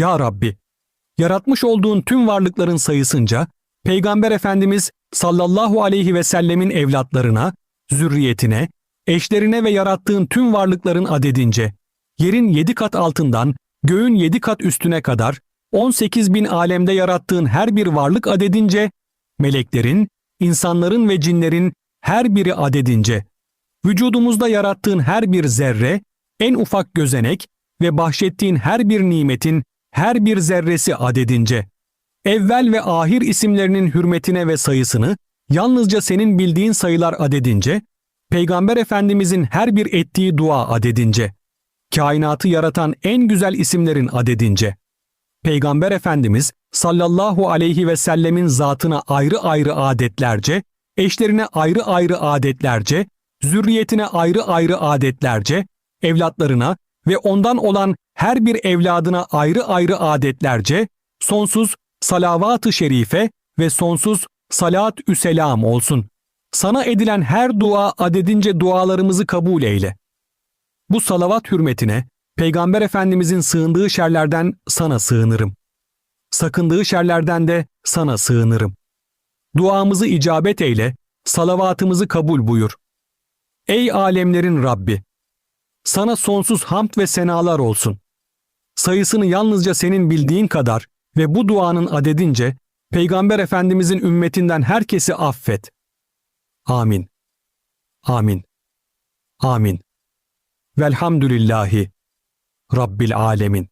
Ya Rabbi, yaratmış olduğun tüm varlıkların sayısınca, Peygamber Efendimiz sallallahu aleyhi ve sellemin evlatlarına, zürriyetine, eşlerine ve yarattığın tüm varlıkların adedince, yerin yedi kat altından, göğün yedi kat üstüne kadar, 18 bin alemde yarattığın her bir varlık adedince, meleklerin, insanların ve cinlerin her biri adedince, vücudumuzda yarattığın her bir zerre, en ufak gözenek ve bahşettiğin her bir nimetin her bir zerresi adedince, evvel ve ahir isimlerinin hürmetine ve sayısını yalnızca senin bildiğin sayılar adedince, Peygamber Efendimizin her bir ettiği dua adedince, kainatı yaratan en güzel isimlerin adedince, Peygamber Efendimiz sallallahu aleyhi ve sellemin zatına ayrı ayrı adetlerce, eşlerine ayrı ayrı adetlerce, zürriyetine ayrı ayrı adetlerce, evlatlarına ve ondan olan her bir evladına ayrı ayrı adetlerce, sonsuz salavat-ı şerife ve sonsuz salat-ü selam olsun. Sana edilen her dua adedince dualarımızı kabul eyle. Bu salavat hürmetine Peygamber Efendimizin sığındığı şerlerden sana sığınırım. Sakındığı şerlerden de sana sığınırım. Duamızı icabet eyle, salavatımızı kabul buyur. Ey alemlerin Rabbi! Sana sonsuz hamd ve senalar olsun. Sayısını yalnızca senin bildiğin kadar ve bu duanın adedince Peygamber Efendimizin ümmetinden herkesi affet. Amin. Amin. Amin. Velhamdülillahi Rabbil alemin.